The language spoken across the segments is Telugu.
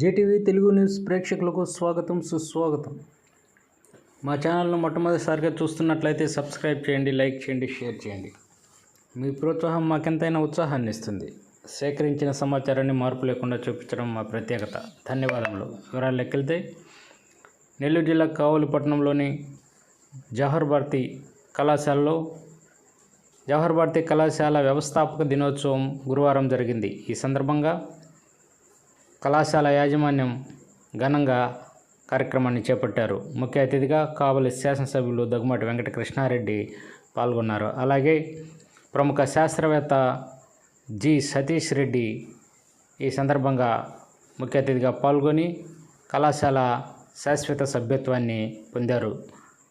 జేటీవీ తెలుగు న్యూస్ ప్రేక్షకులకు స్వాగతం సుస్వాగతం. మా ఛానల్ను మొట్టమొదటిసారిగా చూస్తున్నట్లయితే సబ్స్క్రైబ్ చేయండి లైక్ చేయండి షేర్ చేయండి. మీ ప్రోత్సాహం మాకెంతైనా ఉత్సాహాన్ని ఇస్తుంది. సేకరించిన సమాచారాన్ని మార్పు లేకుండా చూపించడం మా ప్రత్యేకత. ధన్యవాదములు. వివరాలు లెక్కెళ్తే నెల్లూరు జిల్లా కావలిపట్నంలోని జవహర్ భారతి కళాశాలలో జవహర్ భారతి కళాశాల వ్యవస్థాపక దినోత్సవం గురువారం జరిగింది. ఈ సందర్భంగా కళాశాల యాజమాన్యం ఘనంగా కార్యక్రమాన్ని చేపట్టారు. ముఖ్య అతిథిగా కావలి శాసనసభ్యులు దగ్గుమాటి వెంకటకృష్ణారెడ్డి పాల్గొన్నారు. అలాగే ప్రముఖ శాస్త్రవేత్త జి. సతీష్ రెడ్డి ఈ సందర్భంగా ముఖ్య అతిథిగా పాల్గొని కళాశాల శాశ్వత సభ్యత్వాన్ని పొందారు.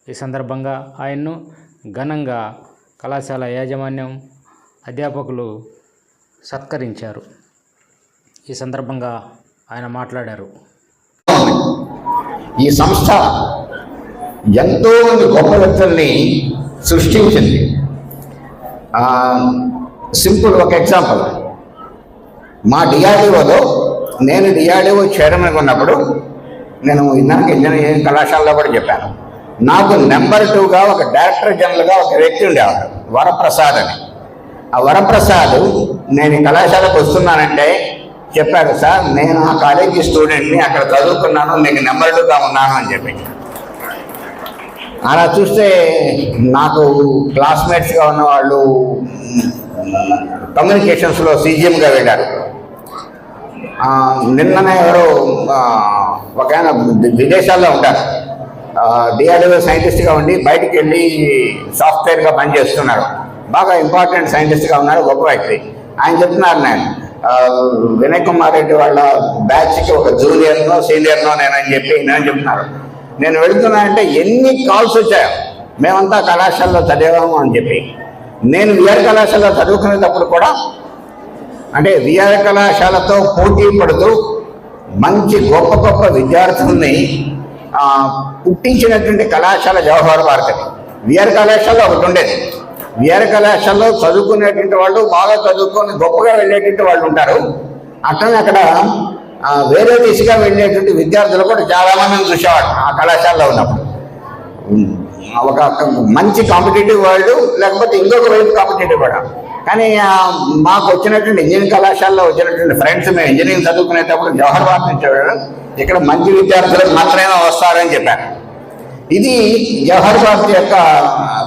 ఈ సందర్భంగా ఆయన్ను ఘనంగా కళాశాల యాజమాన్యం అధ్యాపకులు సత్కరించారు. ఈ సందర్భంగా ఆయన మాట్లాడారు. ఈ సంస్థ ఎంతో మంది గొప్ప వ్యక్తుల్ని సృష్టించింది. సింపుల్ ఒక ఎగ్జాంపుల్. మా డిఆర్డిఓలో నేను డిఆర్డిఓ చైర్మన్గా ఉన్నప్పుడు నేను ఇందాక ఇంజనీరింగ్ కళాశాలలో కూడా చెప్పాను. నాకు నెంబర్ టూగా ఒక డైరెక్టర్ జనరల్గా ఒక వ్యక్తి ఉండేవాడు వరప్రసాద్ అని. ఆ వరప్రసాద్ నేను ఈ కళాశాలకు వస్తున్నానంటే చెప్పాడు సార్ నేను ఆ కాలేజీ స్టూడెంట్ని అక్కడ చదువుకున్నాను నీకు నెంబర్లుగా ఉన్నాను అని చెప్పి. అలా చూస్తే నాకు క్లాస్మేట్స్గా ఉన్న వాళ్ళు కమ్యూనికేషన్స్లో సీజిఎంగా వెళ్ళారు. నిన్ననే ఎవరో ఒక ఆయన విదేశాల్లో ఉంటారు. డిఆర్డిఓ సైంటిస్ట్గా ఉండి బయటికి వెళ్ళి సాఫ్ట్వేర్గా పనిచేస్తున్నారు. బాగా ఇంపార్టెంట్ సైంటిస్ట్గా ఉన్నారు గొప్ప వ్యక్తి. ఆయన చెప్తున్నారు నేను వినయ్ కుమార్ రెడ్డి వాళ్ళ బ్యాచ్కి ఒక జూనియర్నో సీనియర్నో నేనని చెప్పి నేను చెప్తున్నారు. నేను వెళుతున్నా అంటే ఎన్ని కాల్స్ వచ్చాయో మేమంతా కళాశాలలో చదివాము అని చెప్పి. నేను విఆర్ కళాశాలలో చదువుకునేటప్పుడు కూడా అంటే విఆర్ కళాశాలతో పోటీ పడుతూ మంచి గొప్ప గొప్ప విద్యార్థుల్ని పుట్టించినటువంటి కళాశాల జవహర్ భారతి. విఆర్ కళాశాల ఒకటి ఉండేది. వేరే కళాశాలలో చదువుకునేటువంటి వాళ్ళు బాగా చదువుకొని గొప్పగా వెళ్ళేటువంటి వాళ్ళు ఉంటారు. అట్లనే అక్కడ వేరే దిశగా వెళ్ళేటువంటి విద్యార్థులు కూడా చాలా మందిని చూసేవాడు ఆ కళాశాలలో ఉన్నప్పుడు. ఒక మంచి కాంపిటేటివ్ వరల్డ్ లేకపోతే ఇంకొక వైపు కాంపిటేటివ్ కూడా. కానీ మాకు వచ్చినటువంటి ఇంజనీరింగ్ కళాశాలలో వచ్చినటువంటి ఫ్రెండ్స్ మేము ఇంజనీరింగ్ చదువుకునేటప్పుడు జవహర్ బాబు నుంచి ఇక్కడ మంచి విద్యార్థులకు మాత్రమే వస్తారని చెప్పారు. ఇది జవహర్ బాబు యొక్క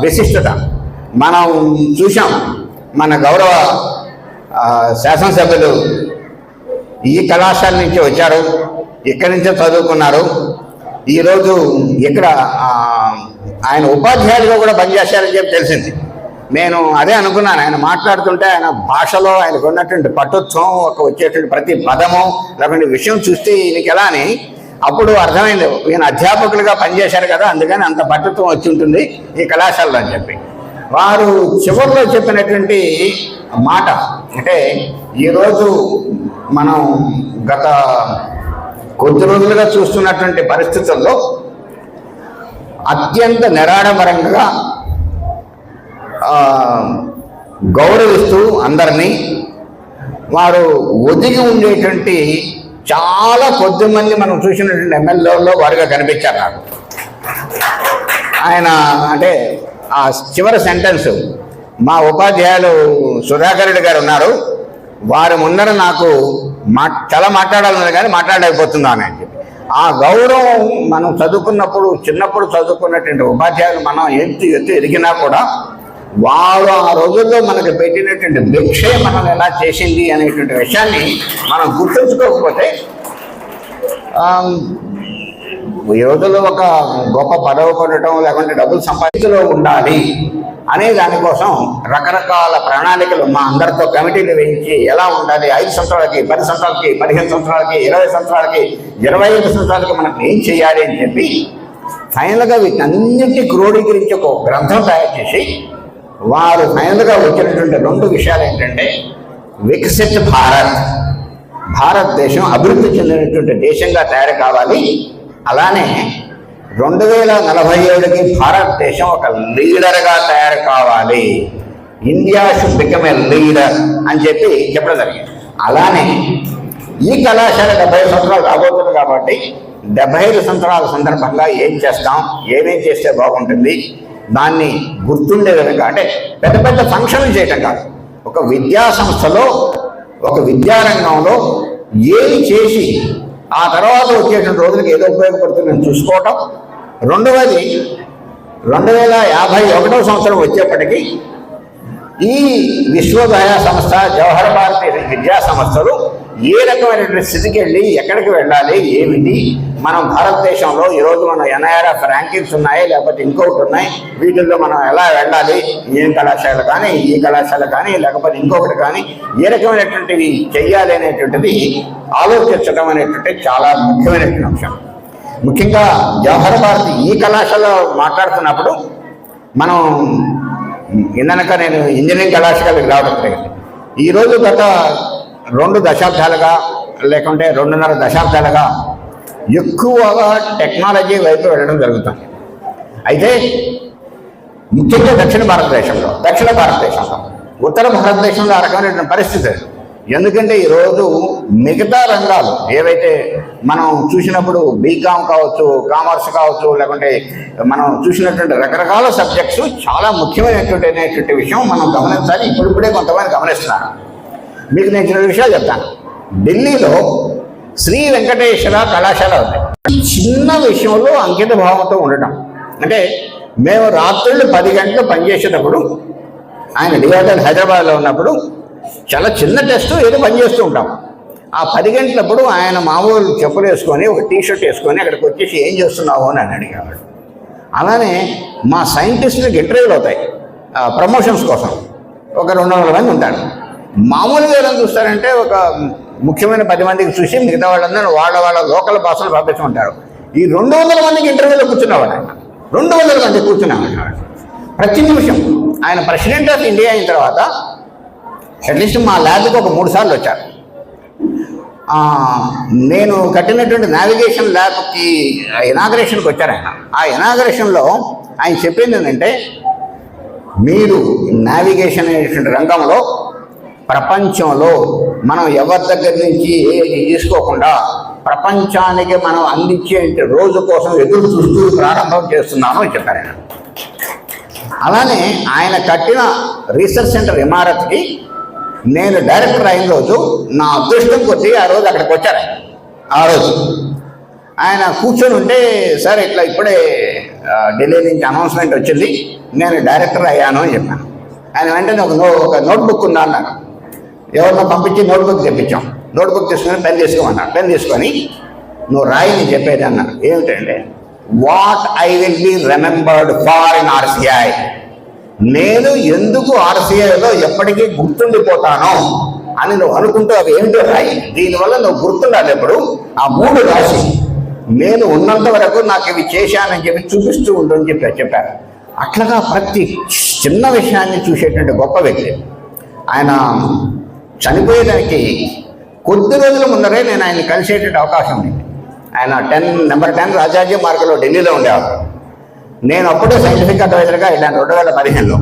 విశిష్టత. మనం చూసాం మన గౌరవ శాసనసభ్యులు ఈ కళాశాల నుంచి వచ్చారు ఇక్కడి నుంచే చదువుకున్నారు. ఈరోజు ఇక్కడ ఆయన ఉపాధ్యాయులుగా కూడా పనిచేశారని చెప్పి తెలిసింది. నేను అదే అనుకున్నాను ఆయన మాట్లాడుతుంటే ఆయన భాషలో ఆయనకు ఉన్నటువంటి పటుత్వం ఒక వచ్చేటువంటి ప్రతి పదము లేకుంటే విషయం చూస్తే ఈయనకి ఎలా అని అప్పుడు అర్థమైంది. ఈయన అధ్యాపకులుగా పనిచేశారు కదా అందుకని అంత పటుత్వం వచ్చి ఉంటుంది ఈ కళాశాలలో అని చెప్పి. వారు చివరిలో చెప్పినటువంటి మాట అంటే ఈరోజు మనం గత కొద్ది రోజులుగా చూస్తున్నటువంటి పరిస్థితుల్లో అత్యంత నిరాడంబరంగా గౌరవిస్తూ అందరినీ వారు ఒదిగి ఉండేటువంటి చాలా కొద్ది మంది మనం చూసినటువంటి ఎమ్మెల్యేల్లో వారుగా కనిపించారు నాకు. ఆయన అంటే ఆ చివరి సెంటెన్స్ మా ఉపాధ్యాయులు సుధాకర్ రెడ్డి గారు ఉన్నారు. వారి ముందర నాకు మా చాలా మాట్లాడాలన్నది కానీ మాట్లాడలేకపోతున్నాను అని చెప్పి. ఆ గౌరవం మనం చదువుకున్నప్పుడు చిన్నప్పుడు చదువుకున్నటువంటి ఉపాధ్యాయులు మనం ఎత్తు ఎత్తు ఎదిగినా కూడా వారు ఆ రోజుల్లో మనకు పెట్టినటువంటి భిక్షే మనం ఎలా చేసింది అనేటువంటి విషయాన్ని మనం గుర్తుంచుకోకపోతే ఈ రోజుల్లో ఒక గొప్ప పదవి పొందడం లేకుంటే డబ్బులు సంపాదించలో ఉండాలి అనే దానికోసం రకరకాల ప్రణాళికలు మా అందరితో కమిటీలు వేయించి ఎలా ఉండాలి? ఐదు సంవత్సరాలకి పది సంవత్సరాలకి పదిహేను సంవత్సరాలకి ఇరవై సంవత్సరాలకి ఇరవై ఐదు సంవత్సరాలకి మనం ఏం చేయాలి అని చెప్పి ఫైనల్గా వీటన్నింటినీ క్రోడీకరించి ఒక గ్రంథం తయారు చేసి వారు ఫైనల్గా వచ్చినటువంటి రెండు విషయాలు ఏంటంటే వికసిత్ భారత్. భారతదేశం అభివృద్ధి చెందినటువంటి దేశంగా తయారు కావాలి. అలానే రెండు వేల నలభై ఏడుకి భారతదేశం ఒక లీడర్గా తయారు కావాలి. India should become a leader అని చెప్పి చెప్పడం జరిగింది. అలానే ఈ కళాశాల డెబ్బై సంవత్సరాలు రాబోతుంది కాబట్టి డెబ్బై ఐదు సంవత్సరాల సందర్భంగా ఏం చేస్తాం? ఏమేం చేస్తే బాగుంటుంది? దాన్ని గుర్తుండే విధంగా అంటే పెద్ద పెద్ద ఫంక్షన్లు చేయటం కాదు. ఒక విద్యా సంస్థలో ఒక విద్యారంగంలో ఏమి చేసి ఆ తర్వాత వచ్చేటువంటి రోజులకు ఏదో ఉపయోగపడుతుందని చూసుకోవటం. రెండవది రెండు వేల యాభై ఒకటో సంవత్సరం వచ్చేప్పటికీ ఈ విశ్వోదయ సంస్థ జవహర్ భారతి విద్యా సంస్థలు ఏ రకమైనటువంటి స్థితికి వెళ్ళి ఎక్కడికి వెళ్ళాలి ఏమిటి మనం భారతదేశంలో ఈరోజు మన ఎన్ఐఆర్ఎఫ్ ర్యాంకింగ్స్ ఉన్నాయి లేకపోతే ఇంకొకటి ఉన్నాయి. వీటిల్లో మనం ఎలా వెళ్ళాలి? ఏ కళాశాల కానీ ఈ కళాశాల కానీ లేకపోతే ఇంకొకటి కానీ ఏ రకమైనటువంటివి చెయ్యాలి అనేటువంటిది ఆలోచించడం అనేటువంటిది చాలా ముఖ్యమైనటువంటి అంశం. ముఖ్యంగా జవహర్ భారతి ఈ కళాశాల మాట్లాడుతున్నప్పుడు మనం ఇందనక నేను ఇంజనీరింగ్ కళాశాలకు రావడం జరిగింది. ఈరోజు గత రెండు దశాబ్దాలుగా లేకుంటే రెండున్నర దశాబ్దాలుగా ఎక్కువగా టెక్నాలజీ వైపు వెళ్ళడం జరుగుతుంది అయితే ముఖ్యంగా దక్షిణ భారతదేశంలో దక్షిణ భారతదేశంలో ఉత్తర భారతదేశంలో ఆ రకమైనటువంటి పరిస్థితి ఎందుకంటే ఈరోజు మిగతా రంగాలు ఏవైతే మనం చూసినప్పుడు బీకామ్ కావచ్చు కామర్స్ కావచ్చు లేకుంటే మనం చూసినటువంటి రకరకాల సబ్జెక్ట్స్ చాలా ముఖ్యమైనటువంటి అనేటువంటి విషయం మనం గమనించాలి. ఇప్పుడిప్పుడే కొంతమంది గమనిస్తున్నారు. మీకు నేను చిన్న విషయాలు చెప్తాను. ఢిల్లీలో శ్రీ వెంకటేశ్వర కళాశాల ఉంది. చిన్న విషయంలో అంకిత భావంతో ఉండటం. అంటే మేము రాత్రులు పది గంటలు పనిచేసేటప్పుడు ఆయన డివైడర్ హైదరాబాద్లో ఉన్నప్పుడు చాలా చిన్న టెస్ట్ ఏదో పనిచేస్తూ ఉంటాం. ఆ పది గంటలప్పుడు ఆయన మామూలు చెప్పులు వేసుకొని ఒక టీ షర్ట్ వేసుకొని అక్కడికి వచ్చేసి ఏం చేస్తున్నావు? అని అని అడిగేవాడు. అలానే మా సైంటిస్టులకు ఇంటర్వ్యూలు అవుతాయి. ప్రమోషన్స్ కోసం ఒక రెండు వందల మంది ఉంటారు. మామూలుగా ఎలా చూస్తారంటే ఒక ముఖ్యమైన పది మందికి చూసి మిగతా వాళ్ళందరూ వాళ్ళ వాళ్ళ లోకల్ భాషలు పంపించుకుంటారు. ఈ రెండు వందల మందికి ఇంటర్వ్యూలో కూర్చున్నవాడు ఆయన. రెండు వందల మంది కూర్చున్నాడు ప్రతి నిమిషం ఆయన ప్రెసిడెంట్ ఆఫ్ ఇండియా అయిన తర్వాత అట్లీస్ట్ మా ల్యాబ్కి ఒక మూడు సార్లు వచ్చారు. నేను కట్టినటువంటి నావిగేషన్ ల్యాబ్కి ఇనాగరేషన్కి వచ్చారు ఆయన. ఆ ఇనాగరేషన్లో ఆయన చెప్పింది ఏంటంటే మీరు నావిగేషన్ అనేటువంటి రంగంలో ప్రపంచంలో మనం ఎవరి దగ్గర నుంచి ఏది తీసుకోకుండా ప్రపంచానికి మనం అందించే రోజు కోసం ఎదురు చూస్తూ ప్రారంభం చేస్తున్నాను అని చెప్పారు ఆయన. అలానే ఆయన కట్టిన రీసెర్చ్ సెంటర్ ఇమారత్కి నేను డైరెక్టర్ అయిన రోజు నా అదృష్టం కొద్ది ఆ రోజు అక్కడికి వచ్చారు ఆ రోజు ఆయన కూర్చొని ఉంటే సార్ ఇట్లా ఇప్పుడే ఢిల్లీ నుంచి అనౌన్స్మెంట్ వచ్చింది నేను డైరెక్టర్ అయ్యాను అని చెప్పాను. ఆయన వెంటనే ఒక నో ఒక నోట్బుక్ ఉందా అన్నారు. ఎవరినో పంపించి నోట్బుక్ తెప్పించాం. నోట్బుక్ తీసుకొని పెన్ తీసుకోమన్నాడు పెన్ తీసుకొని నువ్వు రాయిని చెప్పేది అన్నారు. ఏమిటంటే what I will be remembered for in RCI నేను ఎందుకు ఆర్సీఐలో ఎప్పటికీ గుర్తుండిపోతాను అని నువ్వు అనుకుంటూ అవి ఏమిటో రాయి. దీనివల్ల నువ్వు గుర్తుండాలి ఎప్పుడు? ఆ మూడు రాసి నేను ఉన్నంత వరకు నాకు ఇవి చేశానని చెప్పి చూపిస్తూ ఉందని చెప్పి చెప్పారు. అట్లాగా ప్రతి చిన్న విషయాన్ని చూసేటువంటి గొప్ప వ్యక్తి. ఆయన చనిపోయేదానికి కొద్ది రోజుల ముందరే నేను ఆయన కలిసేటువంటి అవకాశం ఉంది. ఆయన టెన్ నెంబర్ టెన్ రాజాజీ మార్గంలో ఢిల్లీలో ఉండేవారు నేను అప్పుడే సైంటిఫిక్ అడ్వైజర్గా వెళ్ళాను రెండు వేల పదిహేనులో.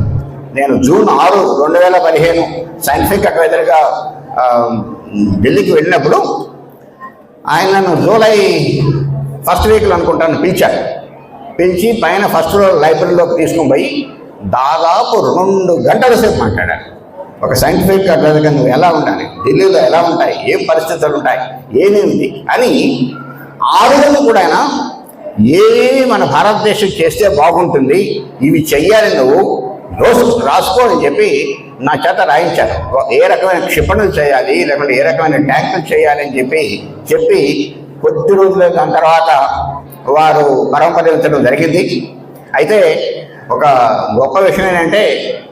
నేను జూన్ ఆరు రెండు వేల పదిహేను సైంటిఫిక్ అడ్వైజర్గా ఢిల్లీకి వెళ్ళినప్పుడు ఆయన నన్ను జూలై ఫస్ట్ వీక్లో అనుకుంటాను పిలిచారు. పిలిచి పైన ఫస్ట్ లైబ్రరీలోకి తీసుకొని పోయి దాదాపు రెండు గంటల సేపు మాట్లాడారు. ఒక సైంటిఫిక్ అడ్వైజర్గా నువ్వు ఎలా ఉండాలి? ఢిల్లీలో ఎలా ఉంటాయి? ఏం పరిస్థితులు ఉంటాయి? ఏమేమిటి అని ఆ రోజు కూడా అయినా ఏ మన భారతదేశం చేస్తే బాగుంటుంది ఇవి చెయ్యాలి నువ్వు రోజు రాసుకో అని చెప్పి నా చేత రాయించారు. ఏ రకమైన క్షిపణులు చేయాలి లేకుంటే ఏ రకమైన ట్యాంకులు చేయాలి అని చెప్పి చెప్పి కొద్ది రోజుల దాని తర్వాత వారు పరంపరించడం జరిగింది. అయితే ఒక గొప్ప విషయం ఏంటంటే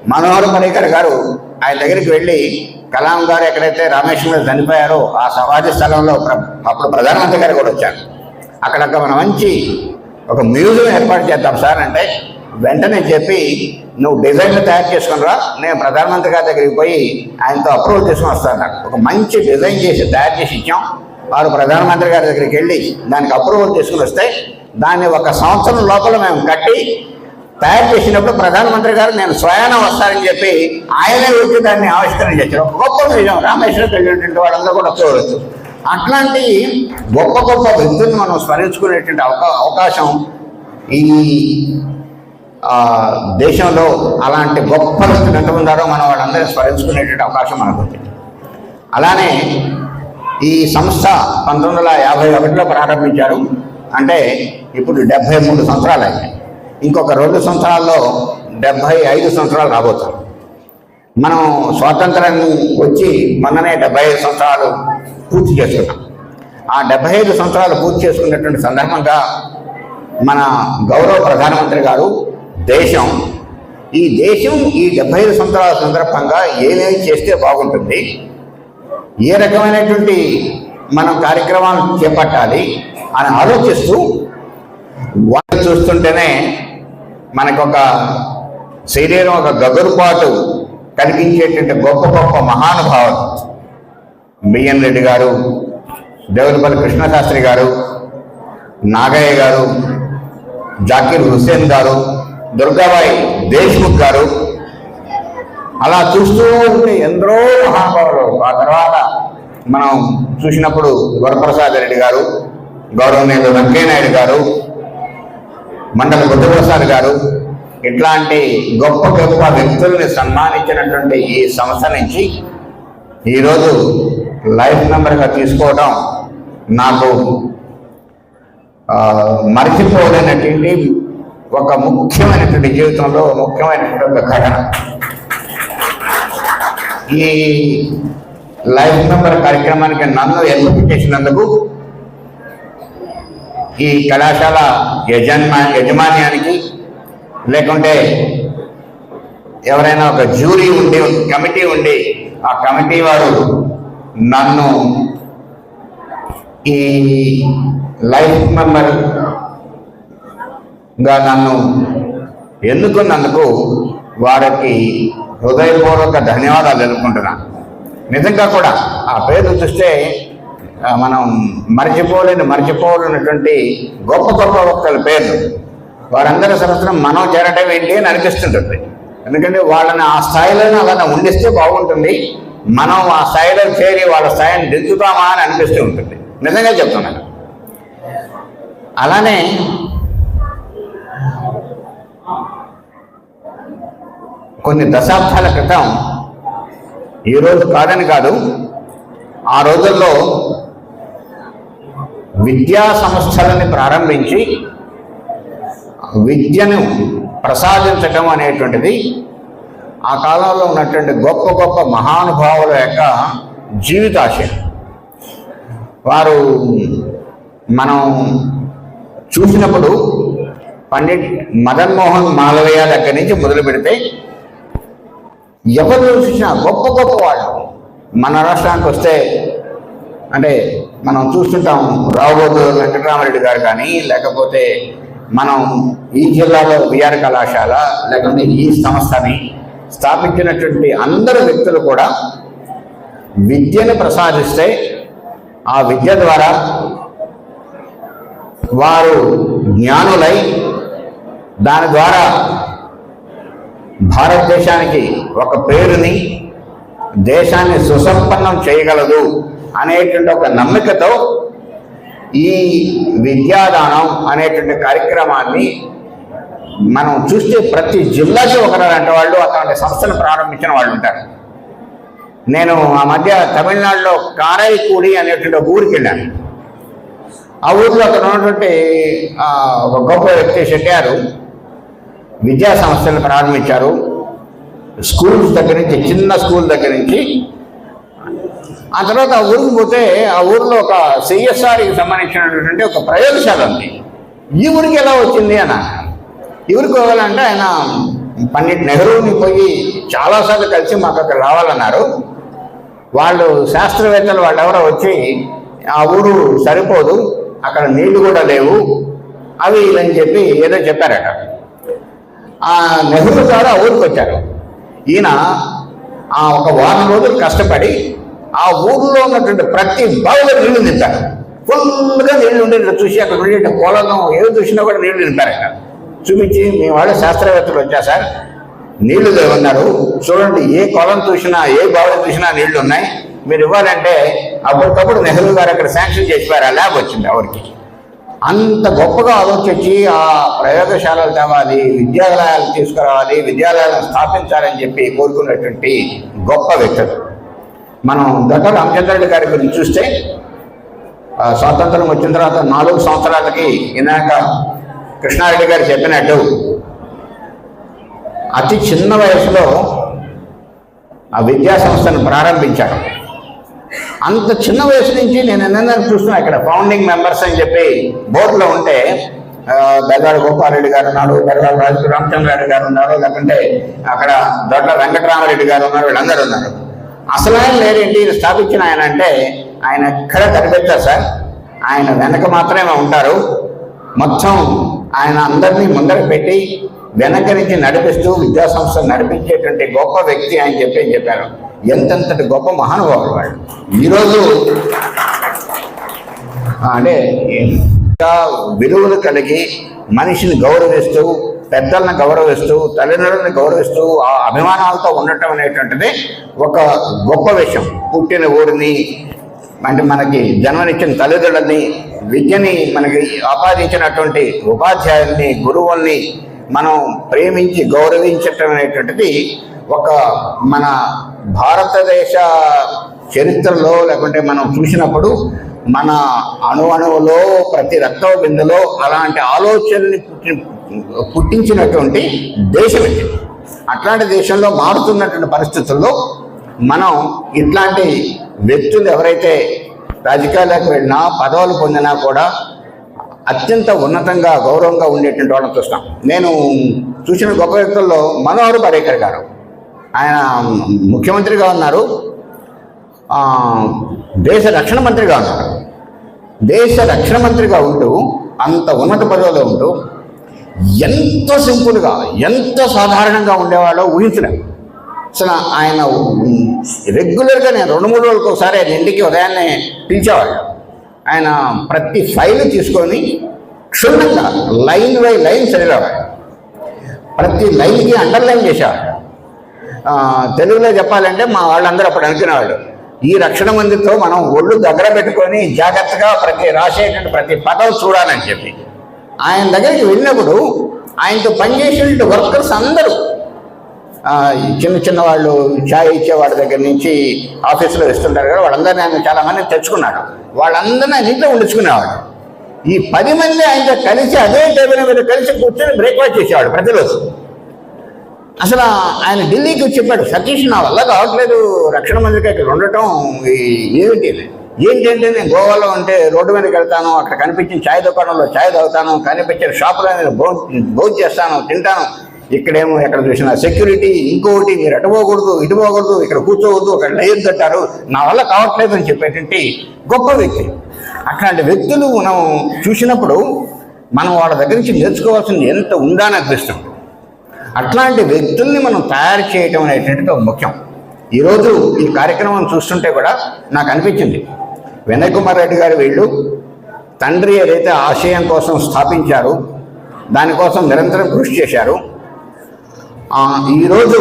మనోహర్ పరీకర్ గారు ఆయన దగ్గరికి వెళ్ళి కలాం గారు ఎక్కడైతే రామేశ్వరం చనిపోయారో ఆ సమాధి స్థలంలో అప్పుడు ప్రధానమంత్రి గారు కూడా వచ్చారు. అక్కడ మనం మన మంచి ఒక మ్యూజియం ఏర్పాటు చేద్దాం సార్ అంటే వెంటనే చెప్పి నువ్వు డిజైన్లు తయారు చేసుకుని రా నేను ప్రధానమంత్రి గారి దగ్గరికి పోయి ఆయనతో అప్రూవల్ తీసుకుని వస్తాను నాకు ఒక మంచి డిజైన్ చేసి తయారు చేసి ఇచ్చాం. వారు ప్రధానమంత్రి గారి దగ్గరికి వెళ్ళి దానికి అప్రూవల్ తీసుకుని వస్తే దాన్ని ఒక సంవత్సరం లోపల మేము కట్టి తయారు చేసినప్పుడు ప్రధానమంత్రి గారు నేను స్వయాన వస్తానని చెప్పి ఆయనే వచ్చి దాన్ని ఆవిష్కరణ చేశారు. ఒక గొప్ప విజయం. రామేశ్వరం వెళ్ళినటువంటి వాళ్ళందరూ కూడా చూడవచ్చు అట్లాంటి గొప్ప గొప్ప వ్యక్తులను మనం స్మరించుకునేటువంటి అవకా అవకాశం ఈ దేశంలో అలాంటి గొప్ప వ్యక్తులు ఎంత ఉన్నారో మనం వాళ్ళందరూ స్మరించుకునేటువంటి అవకాశం మనకు ఉంది. అలానే ఈ సంస్థ పంతొమ్మిది వందల యాభై ఒకటిలో ప్రారంభించారు. అంటే ఇప్పుడు డెబ్భై మూడు సంవత్సరాలు అయ్యాయి ఇంకొక రెండు సంవత్సరాల్లో డెబ్భై ఐదు సంవత్సరాలు రాబోతాం మనం స్వాతంత్రం వచ్చి మొన్ననే డెబ్బై ఐదు సంవత్సరాలు పూర్తి చేసుకున్నాం. ఆ డెబ్బై ఐదు సంవత్సరాలు పూర్తి చేసుకున్నటువంటి సందర్భంగా మన గౌరవ ప్రధానమంత్రి గారు దేశం ఈ దేశం ఈ డెబ్బై ఐదు సంవత్సరాల సందర్భంగా ఏమేమి చేస్తే బాగుంటుంది ఏ రకమైనటువంటి మనం కార్యక్రమాలు చేపట్టాలి అని ఆలోచిస్తూ వాళ్ళు చూస్తుంటేనే మనకొక శరీరం ఒక గగురుపాటు కలిగించేటువంటి గొప్ప గొప్ప మహానుభావులు బిఎన్ రెడ్డి గారు దేవులపల్లి కృష్ణశాస్త్రి గారు నాగయ్య గారు జాకీర్ హుస్సేన్ గారు దుర్గాబాయి దేశ్ముఖ్ గారు. అలా చూస్తూ ఉంటే ఎందరో మహానుభావులు. ఆ తర్వాత మనం చూసినప్పుడు వరప్రసాద్ రెడ్డి గారు గౌరవనీయులు వెంకయ్యనాయుడు గారు మండల బుద్ధప్రసాద్ గారు ఇట్లాంటి గొప్ప గొప్ప వ్యక్తుల్ని సన్మానించినటువంటి ఈ సంస్థ నుంచి ఈరోజు లైఫ్ మెంబర్గా తీసుకోవడం నాకు ఆ, మర్చిపోలేనటువంటి ఒక ముఖ్యమైనటువంటి జీవితంలో ముఖ్యమైనటువంటి ఒక ఘటన. ఈ లైఫ్ మెంబర్ కార్యక్రమానికి నన్ను ఎంపిక చేసినందుకు ఈ కళాశాల యజమా యజమాన్యానికి లేకుంటే ఎవరైనా ఒక జ్యూరీ ఉండి కమిటీ ఉండి ఆ కమిటీ వారు నన్ను ఈ లైఫ్ మెంబర్గా నన్ను ఎన్నుకున్నందుకు వారికి హృదయపూర్వక ధన్యవాదాలు తెలుపుకుంటున్నాను నిజంగా కూడా ఆ పేరు చూస్తే మనం మర్చిపోలేని మర్చిపోలేనటువంటి గొప్ప గొప్ప వ్యక్తుల పేర్లు. వారందరి సరసనం మనం చేరటం ఏంటి అని అనిపిస్తుంటుంది. ఎందుకంటే వాళ్ళని ఆ స్థాయిలోనే అలానే ఉండిస్తే బాగుంటుంది. మనం ఆ స్థాయిలో చేరి వాళ్ళ స్థాయిని దిద్దుతామా అని అనిపిస్తూ ఉంటుంది. నిజంగా చెప్తున్నాను అలానే కొన్ని దశాబ్దాల క్రితం ఈరోజు కాదని కాదు ఆ రోజుల్లో విద్యా సంస్థలని ప్రారంభించి విద్యను ప్రసాదించటం అనేటువంటిది ఆ కాలంలో ఉన్నటువంటి గొప్ప గొప్ప మహానుభావుల యొక్క జీవితాశయం. వారు మనం చూసినప్పుడు పండిట్ మదన్ మోహన్ మాలవయ్య దగ్గర నుంచి మొదలు పెడితే ఎవరు చూసినా గొప్ప గొప్ప వాళ్ళు. మన రాష్ట్రానికి వస్తే అంటే మనం చూస్తుంటాం రావుబోతు వెంకటరామరెడ్డి గారు కానీ లేకపోతే మనం ఈ జిల్లాలో విఆర్ కళాశాల లేకపోతే ఈ సంస్థని స్థాపించినటువంటి అందరు వ్యక్తులు కూడా విద్యను ప్రసాదిస్తే ఆ విద్య ద్వారా వారు జ్ఞానులై దాని ద్వారా భారతదేశానికి ఒక పేరుని దేశాన్ని సుసంపన్నం చేయగలదు. అనేటువంటి ఒక నమ్మికతో ఈ విద్యాదానం అనేటువంటి కార్యక్రమాన్ని మనం చూస్తే ప్రతి జిల్లాకి ఒకరంటే వాళ్ళు అటువంటి సంస్థను ప్రారంభించిన వాళ్ళు ఉంటారు. నేను ఆ మధ్య తమిళనాడులో కారైకూడి అనేటువంటి ఒక ఊరికి వెళ్ళాను. ఆ ఊరిలో అక్కడ ఉన్నటువంటి ఒక గొప్ప వ్యక్తి చెట్టారు విద్యా సంస్థలు ప్రారంభించారు. స్కూల్స్ దగ్గర నుంచి చిన్న స్కూల్ దగ్గర నుంచి ఆ తర్వాత ఆ ఊరికి పోతే ఆ ఊరిలో ఒక సిఎస్ఆర్కి సంబంధించినటువంటి ఒక ప్రయోగశాల ఉంది. ఈ ఊరికి ఎలా వచ్చింది అని ఈ ఊరికి పోవాలంటే ఆయన పండిట్ నెహ్రూని పోయి చాలాసార్లు కలిసి మాకు అక్కడ రావాలన్నారు. వాళ్ళు శాస్త్రవేత్తలు వాళ్ళు ఎవరో వచ్చి ఆ ఊరు సరిపోదు అక్కడ నీళ్ళు కూడా లేవు అవి అని చెప్పి ఏదో చెప్పారట. ఆ నెహ్రూ ద్వారా ఆ ఊరికి వచ్చారు. ఈయన ఆ ఒక వారం రోజులు కష్టపడి ఊరిలో ఉన్నటువంటి ప్రతి బావిలో నీళ్ళు నింపారు. ఫుల్గా నీళ్ళు ఉండేది. చూసి అక్కడ ఉండే పొలం ఏది చూసినా కూడా నీళ్ళు నింపారు అక్కడ చూపించి మేము వాళ్ళు శాస్త్రవేత్తలు వచ్చా సార్ నీళ్ళు ఉన్నారు చూడండి ఏ కొలం చూసినా ఏ బావి చూసినా నీళ్ళు ఉన్నాయి. మీరు ఇవ్వాలంటే అప్పటికప్పుడు నెహ్రూ గారు అక్కడ శాంక్షన్ చేసిపోయారు ఆ ల్యాబ్ వచ్చింది ఎవరికి అంత గొప్పగా ఆలోచించి ఆ ప్రయోగశాలలు తేవాలి విద్యాలయాలు తీసుకురావాలి విద్యాలయాలను స్థాపించాలని చెప్పి కోరుకున్నటువంటి గొప్ప వ్యక్తులు మనం దొడ్డ రామచంద్రరెడ్డి గారి గురించి చూస్తే స్వాతంత్రం వచ్చిన తర్వాత నాలుగు సంవత్సరాలకి ఇందాక కృష్ణారెడ్డి గారు చెప్పినట్టు అతి చిన్న వయసులో ఆ విద్యా సంస్థను ప్రారంభించాడు అంత చిన్న వయసు నుంచి నేను ఎన్నెన్నో చూస్తున్నా ఇక్కడ ఫౌండింగ్ మెంబర్స్ అని చెప్పి బోర్డులో ఉంటే ఆ, గోపాలరెడ్డి గారు ఉన్నారు బెదాడ రాజు రామచంద్రారెడ్డి గారు ఉన్నారు లేకుంటే అక్కడ దొడ్ల వెంకటరామరెడ్డి గారు ఉన్నారు వీళ్ళందరూ ఉన్నారు. అసలు ఆయన లేరేంటి స్థాపించిన ఆయన అంటే ఆయన ఎక్కడ కనిపెట్టారు సార్. ఆయన వెనక మాత్రమే ఉంటారు. మొత్తం ఆయన అందరినీ ముందర పెట్టి వెనక నుంచి నడిపిస్తూ విద్యాసంస్థలు నడిపించేటువంటి గొప్ప వ్యక్తి ఆయన చెప్పి చెప్పారు? ఎంతెంతటి గొప్ప మహానుభావులు వాళ్ళు ఈరోజు అంటే విలువలు కలిగి మనిషిని గౌరవిస్తూ పెద్దలను గౌరవిస్తూ తల్లిదండ్రులను గౌరవిస్తూ ఆ అభిమానాలతో ఉండటం అనేటువంటిది ఒక గొప్ప విషయం. పుట్టిన ఊరిని అంటే మనకి జన్మనిచ్చిన తల్లిదండ్రులని విద్యని మనకి ఆపాదించినటువంటి ఉపాధ్యాయుల్ని గురువుల్ని మనం ప్రేమించి గౌరవించటం అనేటువంటిది ఒక మన భారతదేశ చరిత్రలో లేకుంటే మనం చూసినప్పుడు మన అణు అణువులో ప్రతి రక్త బిందులో అలాంటి ఆలోచనని పుట్టి పుట్టించినటువంటి దేశం ఇది. అట్లాంటి దేశంలో మారుతున్నటువంటి పరిస్థితుల్లో మనం ఇట్లాంటి వ్యక్తులు ఎవరైతే రాజకీయాలకు వెళ్ళినా పదవులు పొందినా కూడా అత్యంత ఉన్నతంగా గౌరవంగా ఉండేటువంటి వాళ్ళని చూస్తాం. నేను చూసిన గొప్ప వ్యక్తుల్లో మనోహర్ పరేకర్ గారు. ఆయన ముఖ్యమంత్రిగా ఉన్నారు. దేశ రక్షణ మంత్రిగా ఉన్నారు. దేశ రక్షణ మంత్రిగా ఉంటూ అంత ఉన్నత పదవిలో ఉంటూ ఎంత సింపుల్గా ఎంత సాధారణంగా ఉండేవాళ్ళో ఊహించలేం. అసలు ఆయన రెగ్యులర్గా నేను రెండు మూడు రోజులకు ఒకసారి ఆయన ఇంటికి ఉదయాన్నే పిలిచేవాళ్ళు. ఆయన ప్రతి ఫైల్ తీసుకొని క్షుణ్ణంగా లైన్ బై లైన్ చదివేవాడు ప్రతి లైన్కి అండర్లైన్ చేసేవాడు తెలుగులో చెప్పాలంటే మా వాళ్ళందరూ అప్పుడు అనుకునేవాళ్ళు ఈ రక్షణ మందితో మనం ఒళ్ళు దగ్గర పెట్టుకొని జాగ్రత్తగా ప్రతి రాసేటువంటి ప్రతి పదం చూడాలని చెప్పి. ఆయన దగ్గరికి వెళ్ళినప్పుడు ఆయనతో పనిచేసే వర్కర్స్ అందరూ చిన్న చిన్న వాళ్ళు ఛాయ్ ఇచ్చే దగ్గర నుంచి ఆఫీసులో ఇస్తుంటారు కదా వాళ్ళందరినీ ఆయన చాలామంది తెచ్చుకున్నాడు. వాళ్ళందరినీ ఆయన ఇంట్లో ఉండించుకునేవాడు. ఈ పది మంది ఆయనతో కలిసి అదే టేబుల్ మీద కలిసి కూర్చొని బ్రేక్ఫాస్ట్ చేసేవాడు ప్రతిరోజు. అసలు ఆయన ఢిల్లీకి వచ్చి చెప్పాడు సతీష్ నా వల్ల కావట్లేదు రక్షణ మంత్రికి ఇక్కడ ఉండటం ఏమిటి? ఏంటంటే నేను గోవాలో ఉంటే రోడ్డు మీదకి వెళ్తాను అక్కడ కనిపించిన ఛాయ్ దుకాణంలో ఛాయ్ తాగుతాను కనిపించిన షాపులో నేను భోజనం చేస్తాను తింటాను. ఇక్కడేమో ఎక్కడ చూసినా సెక్యూరిటీ ఇంకొకటి మీరు అటు పోకూడదు ఇటు పోకూడదు ఇక్కడ కూర్చోవద్దు అక్కడ లేయొద్దు కట్టారు నా వల్ల కావట్లేదు అని చెప్పేటువంటి గొప్ప వ్యక్తి. అట్లాంటి వ్యక్తులు మనం చూసినప్పుడు మనం వాళ్ళ దగ్గర నుంచి నేర్చుకోవాల్సింది ఎంత ఉందని అనిపిస్తుంది. అట్లాంటి వ్యక్తుల్ని మనం తయారు చేయటం అనేటువంటిది ముఖ్యం. ఈరోజు ఈ కార్యక్రమం చూస్తుంటే కూడా నాకు అనిపించింది. వినయ్ కుమార్ రెడ్డి గారు వీళ్ళు తండ్రి ఏదైతే ఆశయం కోసం స్థాపించారు దానికోసం నిరంతరం కృషి చేశారు. ఈరోజు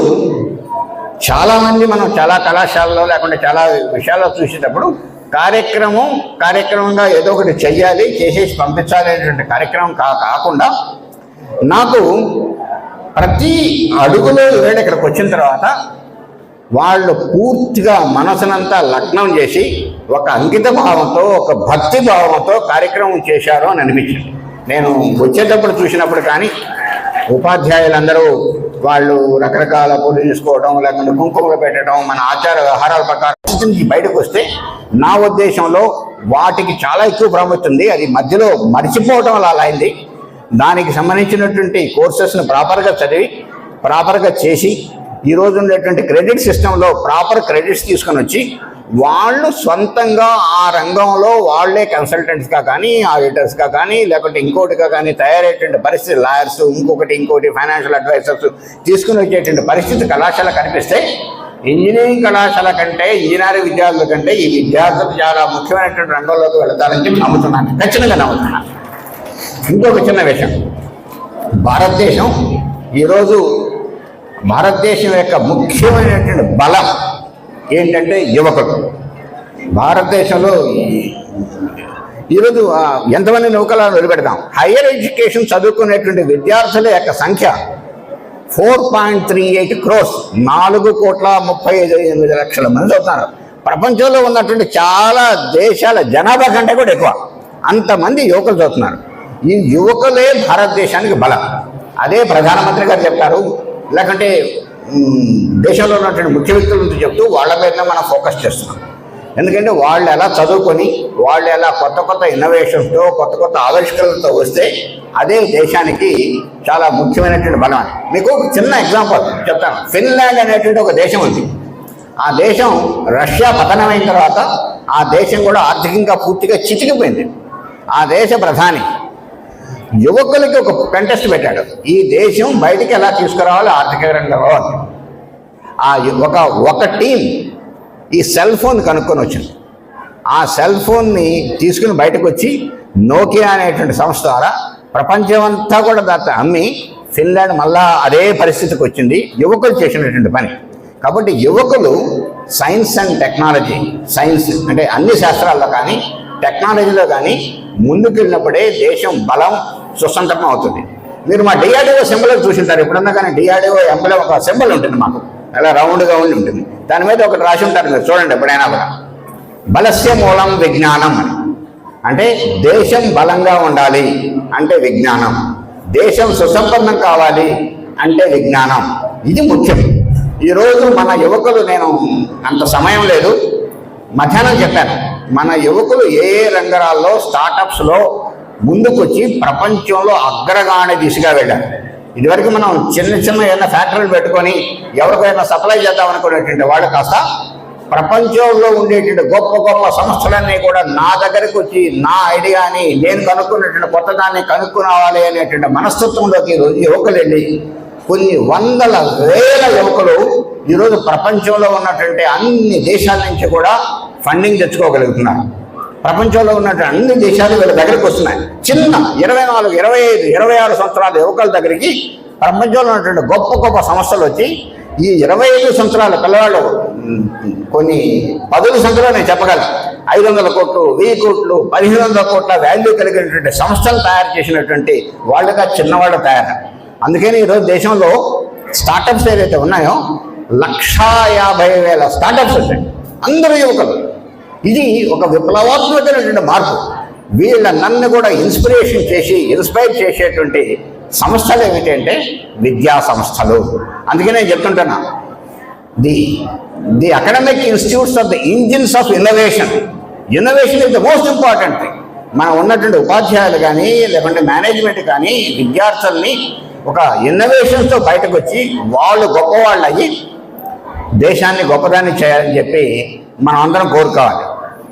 చాలామంది మనం చాలా కళాశాలలో లేకుంటే చాలా విషయాల్లో చూసేటప్పుడు కార్యక్రమం కార్యక్రమంగా ఏదో ఒకటి చెయ్యాలి చేసేసి పంపించాలి అనేటువంటి కార్యక్రమం కా కాకుండా నాకు ప్రతి అడుగులో ఈవేళ ఇక్కడికి వచ్చిన తర్వాత వాళ్ళు పూర్తిగా మనసునంతా లగ్నం చేసి ఒక అంకిత భావంతో ఒక భక్తి భావంతో కార్యక్రమం చేశారు అని అనిపించింది. నేను వచ్చేటప్పుడు చూసినప్పుడు కానీ ఉపాధ్యాయులందరూ వాళ్ళు రకరకాల పూలు తీసుకోవడం లేకుంటే కుంకుమలు పెట్టడం మన ఆచార వ్యవహారాల ప్రకారం బయటకు వస్తే నా ఉద్దేశంలో వాటికి చాలా ఎక్కువ ప్రాముఖ్యత ఉంది. అది మధ్యలో మర్చిపోవడం అలా అయింది. దానికి సంబంధించినటువంటి కోర్సెస్ను ప్రాపర్గా చదివి ప్రాపర్గా చేసి ఈ ఉండేటువంటి క్రెడిట్ సిస్టంలో ప్రాపర్ క్రెడిట్స్ తీసుకొని వచ్చి వాళ్ళు సొంతంగా ఆ రంగంలో వాళ్ళే కన్సల్టెంట్స్గా కానీ ఆడిటర్స్గా కానీ లేకుంటే ఇంకోటిగా కానీ తయారయ్యేటువంటి పరిస్థితి లాయర్స్ ఇంకొకటి ఇంకోటి ఫైనాన్షియల్ అడ్వైజర్స్ తీసుకుని వచ్చేటువంటి పరిస్థితి కళాశాల కనిపిస్తే ఇంజనీరింగ్ కళాశాల కంటే ఇంజనీరింగ్ విద్యార్థుల కంటే ఈ విద్యార్థులు చాలా ముఖ్యమైనటువంటి రంగంలోకి వెళతారని చెప్పి నమ్ముతున్నాను. ఖచ్చితంగా నమ్ముతున్నాను. ఇంకొక చిన్న విషయం. భారతదేశం ఈరోజు భారతదేశం యొక్క ముఖ్యమైనటువంటి బలం ఏంటంటే యువకుడు. భారతదేశంలో ఈరోజు ఎంతమంది నౌకలను వదిలిపెడతాం హయ్యర్ ఎడ్యుకేషన్ చదువుకునేటువంటి విద్యార్థుల యొక్క సంఖ్య four point three eight crores. నాలుగు కోట్ల ముప్పై ఐదు ఎనిమిది లక్షల మంది చదువుతున్నారు. ప్రపంచంలో ఉన్నటువంటి చాలా దేశాల జనాభా కంటే కూడా ఎక్కువ. అంతమంది యువకులు చదువుతున్నారు. ఈ యువకులే భారతదేశానికి బలం. అదే ప్రధానమంత్రి గారు చెప్తారు లేకంటే దేశంలో ఉన్నటువంటి ముఖ్య వ్యక్తుల నుంచి చెప్తూ వాళ్ళ మీద మనం ఫోకస్ చేస్తున్నాం. ఎందుకంటే వాళ్ళు ఎలా చదువుకొని వాళ్ళు ఎలా కొత్త కొత్త ఇన్నోవేషన్స్తో కొత్త కొత్త ఆవిష్కరణలతో వస్తే అదే దేశానికి చాలా ముఖ్యమైనటువంటి బలం అని. మీకు ఒక చిన్న ఎగ్జాంపుల్ చెప్తాను. ఫిన్లాండ్ అనేటువంటి ఒక దేశం ఉంది. ఆ దేశం రష్యా పతనమైన తర్వాత ఆ దేశం కూడా ఆర్థికంగా పూర్తిగా చితికిపోయింది. ఆ దేశ ప్రధాని యువకులకి ఒక కంటెస్ట్ పెట్టాడు. ఈ దేశం బయటికి ఎలా తీసుకురావాలి ఆర్థిక రంగంలో ఆ యు- ఒక ఒక టీం ఈ సెల్ ఫోన్ కనుక్కొని వచ్చింది. ఆ సెల్ ఫోన్ని తీసుకుని బయటకు వచ్చి నోకియా అనేటువంటి సంస్థ ద్వారా ప్రపంచమంతా కూడా దాత అమ్మి ఫిన్లాండ్ మళ్ళా అదే పరిస్థితికి వచ్చింది. యువకులు చేసినటువంటి పని. కాబట్టి యువకులు సైన్స్ అండ్ టెక్నాలజీ సైన్స్ అంటే అన్ని శాస్త్రాల్లో కానీ టెక్నాలజీలో కానీ ముందుకు వెళ్ళినప్పుడే దేశం బలం సుసంతరం అవుతుంది. మీరు మా డిఆర్డిఓ సింబల్ చూసింటారు. ఎప్పుడన్నా కానీ డిఆర్డిఓ ఎంబలం ఒక సింబల్ ఉంటుంది మాకు. అలా రౌండ్గా ఉండి ఉంటుంది. దాని మీద ఒకటి రాసి ఉంటారు మీరు. చూడండి ఎప్పుడైనా కూడా. బలస్య మూలం విజ్ఞానం అని. అంటే దేశం బలంగా ఉండాలి అంటే విజ్ఞానం. దేశం సుసంపన్నం కావాలి అంటే విజ్ఞానం. ఇది ముఖ్యం. ఈరోజు మన యువకులు నేను అంత సమయం లేదు. మధ్యాహ్నం చెప్పాను. మన యువకులు ఏ ఏ రంగాల్లో స్టార్టప్స్లో ముందుకొచ్చి ప్రపంచంలో అగ్రగాణ దిశగా వెళ్ళారు ఇదివరకు మనం చిన్న చిన్న ఏదైనా ఫ్యాక్టరీలు పెట్టుకొని ఎవరికైనా సప్లై చేద్దాం అనుకునేటువంటి వాళ్ళు కాస్త ప్రపంచంలో ఉండేటువంటి గొప్ప గొప్ప సంస్థలన్నీ కూడా నా దగ్గరకు వచ్చి నా ఐడియాని నేను కనుక్కున్నటువంటి కొత్త దాన్ని కనుక్కురావాలి అనేటువంటి మనస్తత్వంలోకి ఈరోజు యువకులు వెళ్ళి కొన్ని వందల వేల యువకులు ఈరోజు ప్రపంచంలో ఉన్నటువంటి అన్ని దేశాల నుంచి కూడా ఫండింగ్ తెచ్చుకోగలుగుతున్నారు. ప్రపంచంలో ఉన్నటువంటి అన్ని దేశాలు వీళ్ళ దగ్గరికి వస్తున్నాయి. చిన్న ఇరవై నాలుగు ఇరవై ఐదు ఇరవై ఆరు సంవత్సరాల యువకుల దగ్గరికి ప్రపంచంలో ఉన్నటువంటి గొప్ప గొప్ప సంస్థలు వచ్చి ఈ ఇరవై ఐదు సంవత్సరాల పిల్లవాళ్ళు కొన్ని పదవి సంఖ్యలో నేను చెప్పగలను. ఐదు వందల కోట్లు వెయ్యి కోట్లు పదిహేను వందల కోట్ల వాల్యూ కలిగినటువంటి సంస్థలు తయారు చేసినటువంటి వాళ్ళుగా చిన్నవాళ్ళు తయారు. అందుకని ఈరోజు దేశంలో స్టార్టప్స్ ఏదైతే ఉన్నాయో లక్షా యాభై వేల స్టార్టప్స్ ఉంటాయి అందరూ యువకులు. ఇది ఒక విప్లవాత్మకమైనటువంటి మార్పు. వీళ్ళ నన్ను కూడా ఇన్స్పిరేషన్ చేసి ఇన్స్పైర్ చేసేటువంటి సంస్థలు ఏమిటంటే విద్యా సంస్థలు. అందుకే నేను చెప్తుంటున్నా the the academic institutes of the engines of innovation innovation is the most important thing మనం ఉన్నటువంటి ఉపాధ్యాయులు కానీ లేకుంటే మేనేజ్మెంట్ కానీ విద్యార్థుల్ని ఒక ఇన్నోవేషన్స్తో బయటకు వచ్చి వాళ్ళు గొప్పవాళ్ళు అయ్యి దేశాన్ని గొప్పదాన్ని చేయాలని చెప్పి మనం అందరం కోరుకోవాలి.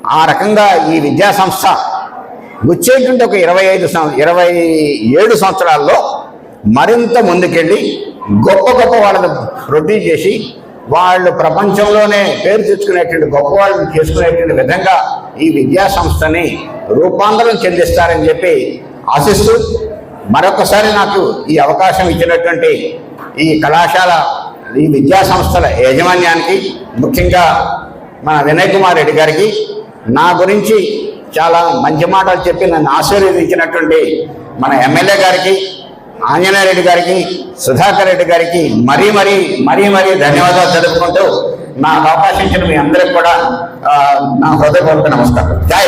ఆ రకంగా ఈ విద్యా సంస్థ వచ్చేటువంటి ఒక ఇరవై ఐదు ఇరవై ఏడు సంవత్సరాల్లో మరింత ముందుకెళ్ళి గొప్ప గొప్ప వాళ్ళని ప్రొడ్యూస్ చేసి వాళ్ళు ప్రపంచంలోనే పేరు తెచ్చుకునేటువంటి గొప్ప వాళ్ళని చేసుకునేటువంటి విధంగా ఈ విద్యా సంస్థని రూపాంతరం చెందిస్తారని చెప్పి ఆశిస్తూ మరొకసారి నాకు ఈ అవకాశం ఇచ్చినటువంటి ఈ కళాశాల ఈ విద్యా సంస్థల యాజమాన్యానికి ముఖ్యంగా మన వినయ్ కుమార్ రెడ్డి గారికి నా గురించి చాలా మంచి మాటలు చెప్పి నన్ను ఆశీర్వదించినటువంటి మన ఎమ్మెల్యే గారికి ఆంజనేయ రెడ్డి గారికి సుధాకర్ రెడ్డి గారికి మరీ మరీ మరీ మరీ ధన్యవాదాలు తెలుపుకుంటూ నాకు అవకాశం ఇచ్చిన మీ అందరికి కూడా నా హృదయపూర్వక నమస్కారం. జై